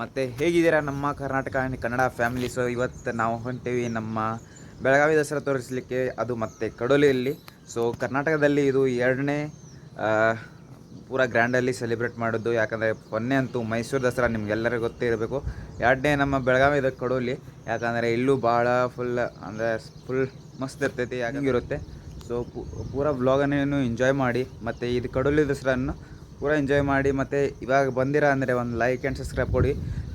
ಮತ್ತು ಹೇಗಿದ್ದೀರಾ ನಮ್ಮ Karnataka and Kannada family? So ಇವತ್ತು ನಾವು ಹೊಂಟೇವಿ ನಮ್ಮ ಬೆಳಗಾವಿ ದಸರಾ ತೋರಿಸಲಿಕ್ಕೆ. ಅದು ಮತ್ತು ಕಡೋಲಿಯಲ್ಲಿ ಸೊ ಕರ್ನಾಟಕದಲ್ಲಿ ಇದು ಎರಡನೇ ಪೂರ ಗ್ರ್ಯಾಂಡಲ್ಲಿ ಸೆಲೆಬ್ರೇಟ್ ಮಾಡೋದು. ಯಾಕಂದರೆ ಮೊನ್ನೆ ಅಂತೂ ಮೈಸೂರು ದಸರಾ ನಿಮಗೆಲ್ಲರೂ ಗೊತ್ತೇ ಇರಬೇಕು. ಎರಡನೇ ನಮ್ಮ ಬೆಳಗಾವಿ ಇದಕ್ಕೆ ಕಡೋಲಿ. ಯಾಕಂದರೆ ಇಲ್ಲೂ ಭಾಳ ಫುಲ್ ಅಂದರೆ ಫುಲ್ ಮಸ್ತ್ ಇರ್ತೈತಿ ಯಾಕಂಗಿರುತ್ತೆ ಸೊ ಪೂರ ವ್ಲಾಗನ್ನು ಎಂಜಾಯ್ ಮಾಡಿ, ಮತ್ತು ಇದು ಕಡೋಲಿ ದಸರಾನ್ನು ಪೂರ ಎಂಜಾಯ್ ಮಾಡಿ ಮತ್ತು ಇವಾಗ ಬಂದಿರ ಅಂದರೆ ಒಂದು ಲೈಕ್ ಆ್ಯಂಡ್ ಸಬ್ಸ್ಕ್ರೈಬ್ ಕೊಡಿ.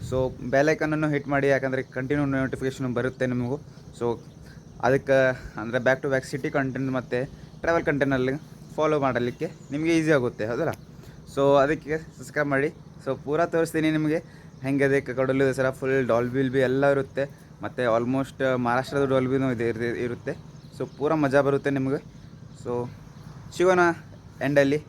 ಸೊ ಬೆಲೈಕನನ್ನು ಹಿಟ್ ಮಾಡಿ, ಯಾಕಂದರೆ ಕಂಟಿನ್ಯೂ ನೋಟಿಫಿಕೇಶನ್ ಬರುತ್ತೆ ನಿಮಗೂ. ಸೊ ಅದಕ್ಕೆ ಅಂದರೆ back to back city content ಮತ್ತು ಟ್ರಾವೆಲ್ ಕಂಟೆಂಟಲ್ಲಿ ಫಾಲೋ ಮಾಡಲಿಕ್ಕೆ ನಿಮಗೆ ಈಸಿ ಆಗುತ್ತೆ, ಹೌದಲ್ಲ? ಸೊ ಅದಕ್ಕೆ ಸಬ್ಸ್ಕ್ರೈಬ್ ಮಾಡಿ. ಸೊ ಪೂರ ತೋರಿಸ್ತೀನಿ ನಿಮಗೆ. ಹೆಂಗೆ ಅದಕ್ಕೆ ಕಡಲು ದಸರಾ ಫುಲ್ ಡಾಲ್ಬಿಲ್ ಬಿ ಎಲ್ಲ ಇರುತ್ತೆ. ಮತ್ತು ಆಲ್ಮೋಸ್ಟ್ ಮಹಾರಾಷ್ಟ್ರದ ಡಾಲ್ಬಿನೂ ಇದೆ ಇರ್- ಇರುತ್ತೆ. ಸೊ ಪೂರ ಮಜಾ ಬರುತ್ತೆ ನಿಮಗೆ. ಸೊ ಸಿಗೋಣ ಎಂಡಲ್ಲಿ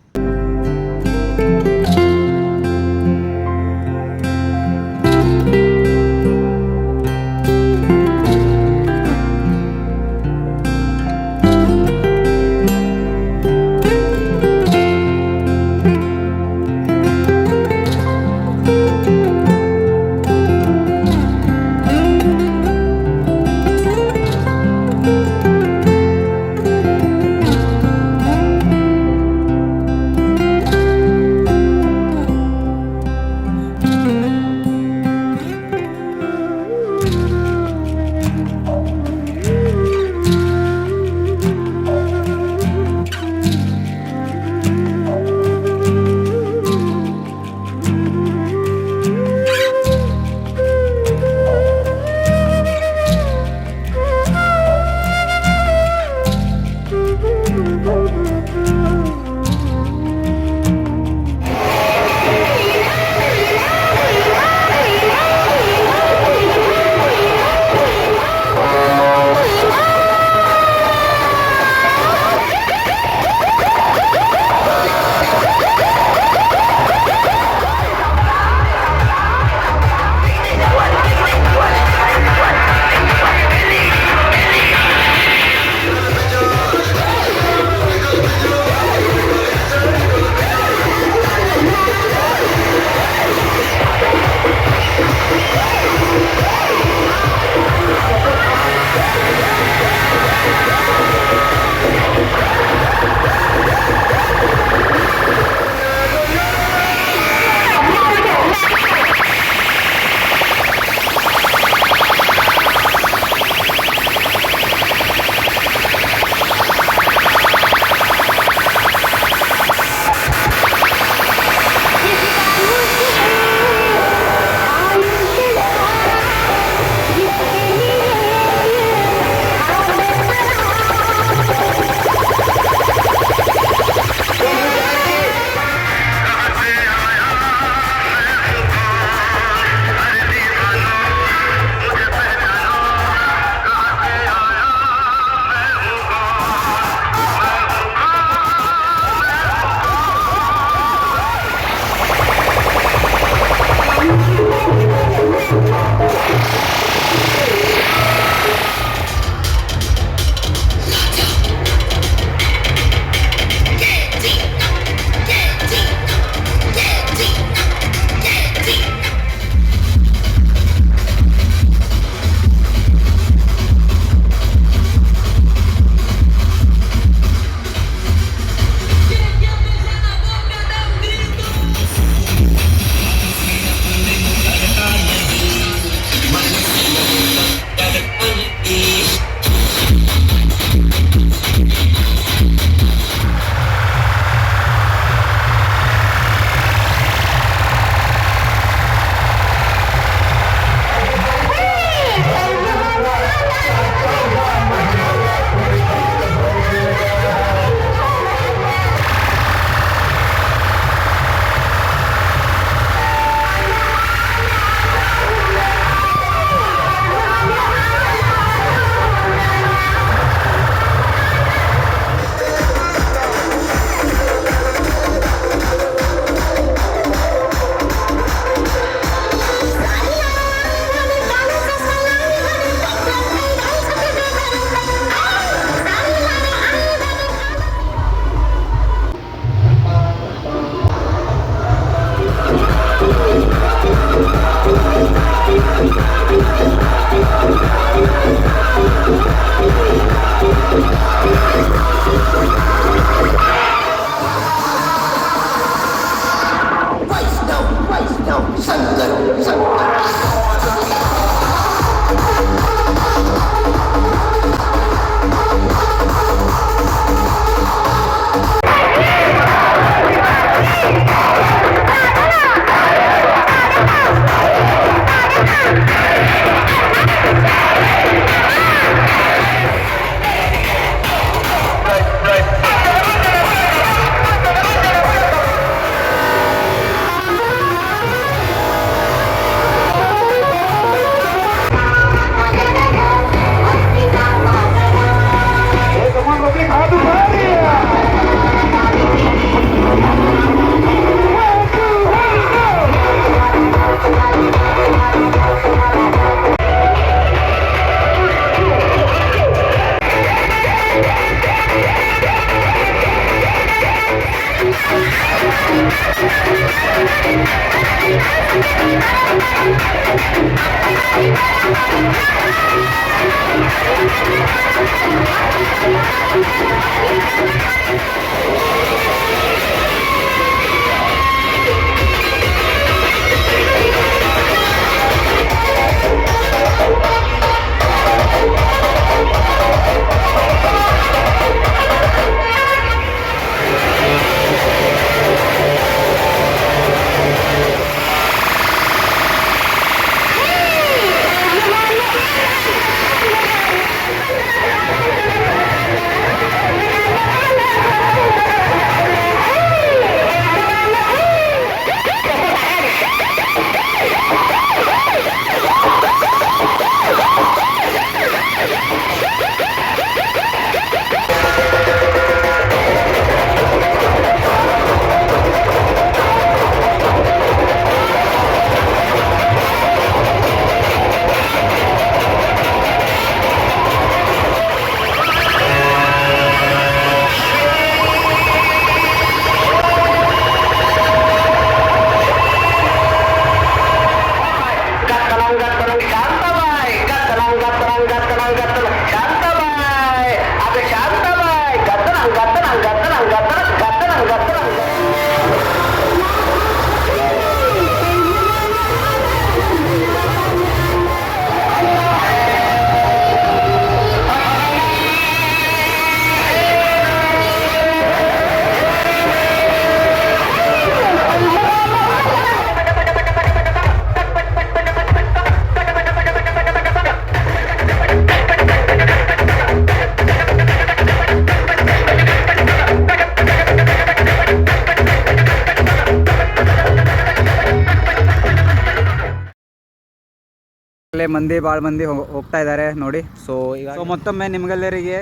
ಮಂದಿ ಭಾಳ ಮಂದಿ ಹೋಗ್ತಾ ಇದ್ದಾರೆ ನೋಡಿ. ಸೊ ಈಗ ಸೊ ಮತ್ತೊಮ್ಮೆ ನಿಮ್ಗೆಲ್ಲರಿಗೆ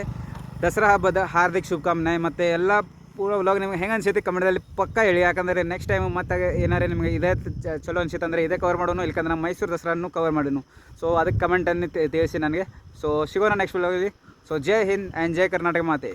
ದಸರಾ ಹಬ್ಬದ ಹಾರ್ದಿಕ ಶುಭಕಾಮನೆ ಮತ್ತು ಎಲ್ಲ ಪೂರ ವ್ಲಾಗ್ ನಿಮ್ಗೆ ಹೆಂಗೆ ಅನ್ಸೈತಿ ಕಮೆಂಟಲ್ಲಿ ಪಕ್ಕ ಹೇಳಿ. ಯಾಕಂದರೆ ನೆಕ್ಸ್ಟ್ ಟೈಮ್ ಮತ್ತೆ ಏನಾರೇ ನಿಮಗೆ ಇದೇ ಚಲೋ ಅನ್ಸಿತ್ತು ಅಂದರೆ ಇದೇ ಕವರ್ ಮಾಡೋನು, ಇಲ್ಕಂದ್ರೆ ನಮ್ಮ ಮೈಸೂರು ದಸರಾನು ಕವರ್ ಮಾಡೋನು. ಸೊ ಅದಕ್ಕೆ ಕಮೆಂಟನ್ನು ತಿಳಿಸಿ ನನಗೆ. ಸೊ ಸಿಗೋಣ ನೆಕ್ಸ್ಟ್ ವ್ಲಾಗಲ್ಲಿ ಸೊ ಜೈ ಹಿಂದ್ ಆ್ಯಂಡ್ ಜೈ ಕರ್ನಾಟಕ ಮಾತೆ.